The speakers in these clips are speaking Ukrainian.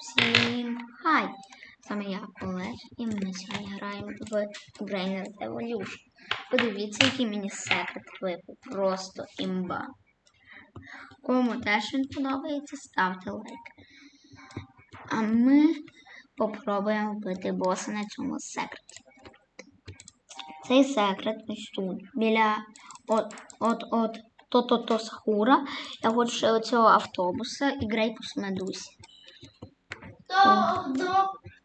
Всім хай! Саме я Олег, і ми сьогодні граємо в Brainer Evolution. Подивіться, який мені секрет випав. Просто імба. Кому теж він подобається, ставте лайк. А ми попробуємо вбити боса на цьому секреті. Цей секрет ось тут, біля от от от то-то-то Сахура. Я хочу ще оцього автобуса і Грейпус Медусі. То до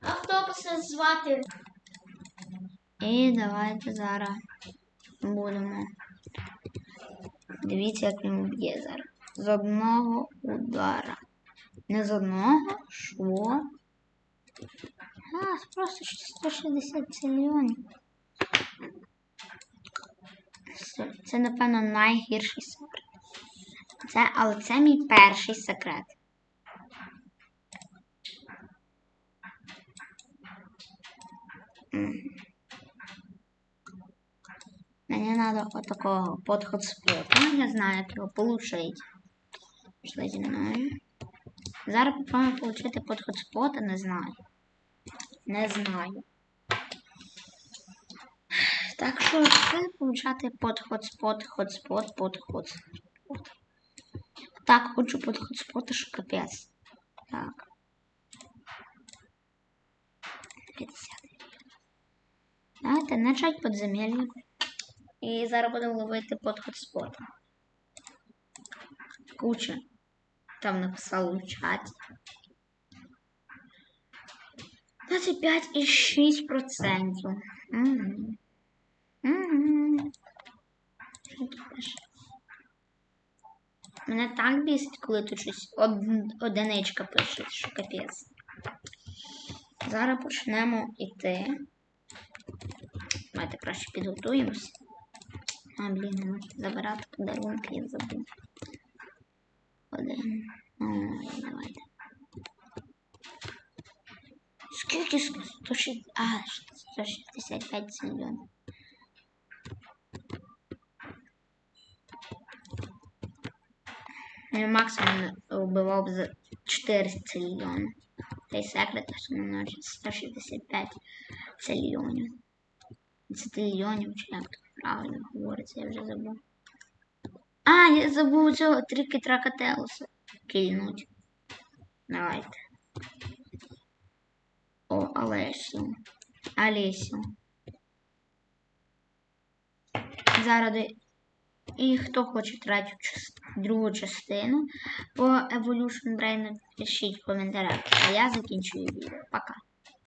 автобуса звати. І давайте зараз будемо. Дивіться, як він б'є зараз. З одного удара. Не з одного, що? А, просто 160 мільйонів. Це, напевно, найгірший секрет. Це, але це мій перший секрет. Мгм. Мне надо вот такого подход спота. Я знаю, як його получить. Пішли зі мною. Зараз попробуємо получити подход спота, не знаю. Не знаю. Так що треба получати подход спот, хотспот, подход спот. Так, хочу подход спота, що капець. Так. 50. Давайте начать подземелье. І зараз будемо ловити под хотспот. Куча. Там написали в чаті. 25,6%. Угу. Угу. Мене так бісить, коли тут щось од... одиничка пише, що капець. Зараз почнемо йти. Давайте краще підготуємося. А, блін, забирати подарунки, я забув. Один. Ой, давайте. Скільки? 160... А, 165 мільйонів. Я максимум вбивав за 400 мільйонів. Цей секрет, що на 165 цильйонів. Цитильйонів, чи як тут правильно говориться, я вже забув. А, я забув цього трики Тракателуса кільнуть. Давайте. О, Олесю. Олесю. Зараз і хто хоче третю другу частину по Evolution Brain, пишіть в коментарях. А я закінчую відео. Пока.